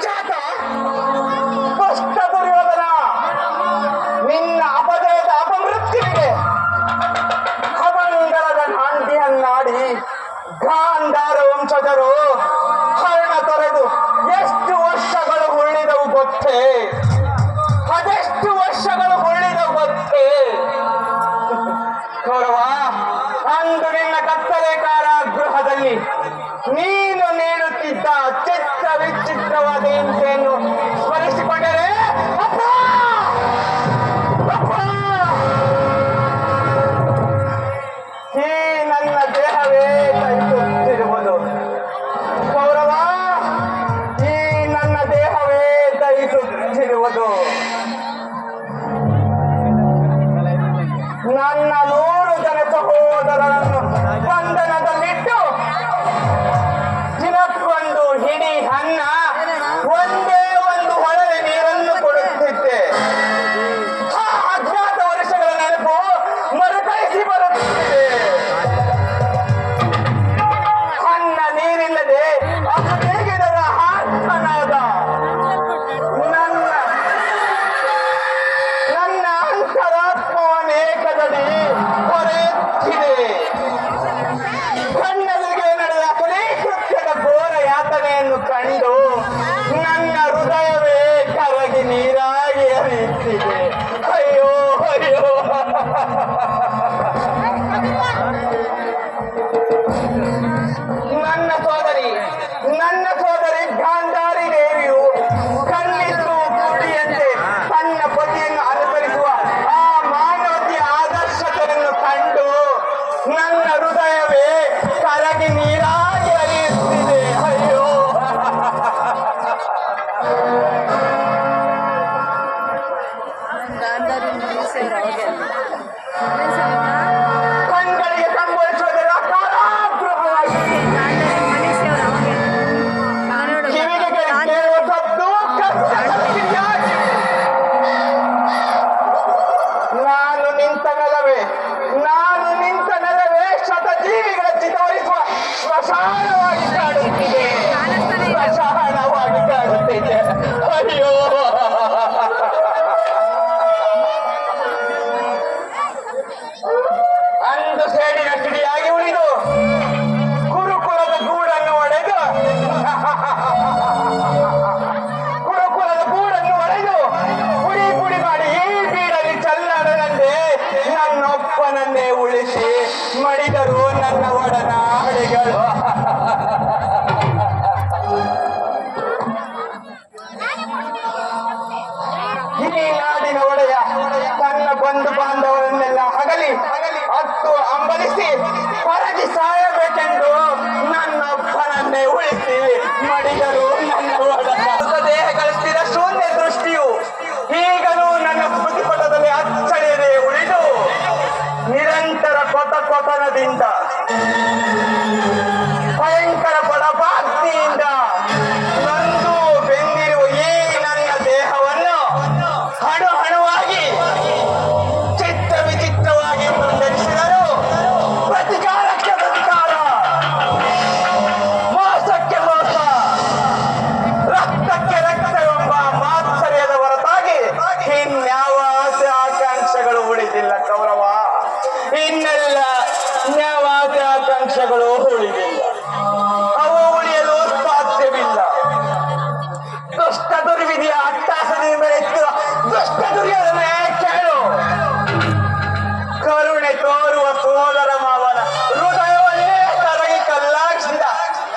ಕುಖ್ಯಾತ ಸ್ಪಷ್ಟ ದುರ್ಯೋಧನ ನಿನ್ನ ಅಪಜಯದ ಅಪಮೃತ್ಯಕ್ಕೆ ಅಮಂಗಳದ ನಾಂದಿಯನ್ನಾಡಿ ಗಾಂಧಾರ ವಂಶಜರು ಕಳಿಸಿ ಮಡಿದರು. ದೇಹ ಶೂನ್ಯ ದೃಷ್ಟಿಯು ಈಗಲೂ ನನ್ನ ಪ್ರತಿಪಟದಲ್ಲಿ ಅಚ್ಚಳಿಯದೆ ಉಳಿದು ನಿರಂತರ ಕೊತ ಕೊತನದಿಂದ ಅವುಗಳು ಉಳಿದಿಲ್ಲ ಅವು ಉಳಿಯಲು ಸಾಧ್ಯವಿಲ್ಲ. ದುಷ್ಟ ದುರ್ವಿಧಿಯ ಅಟ್ಟಾಸನೆಯ ಮೇಲೆ ದುಷ್ಟ ದುರ್ಯೋಧನೆ ಕೇಳು. ಕರುಣೆ ತೋರುವ ಸೋದರ ಮಾವನ ಹೃದಯವನ್ನೇ ಕರಗಿ ಕಲ್ಲಾಗಿಸಿದ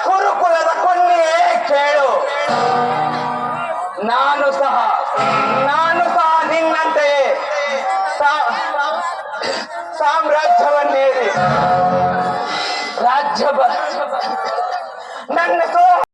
ಕುರುಕುಲದ ಕೊನೆಯೇ ಕೇಳು. ನಾನು ಸಹ ನಾನು ಸಹ ನಿನ್ನಂತೆಯೇ ಸಾಮ್ರಾಜ್ಯವನ್ನೇರಿ. ರಾಜ್ಯ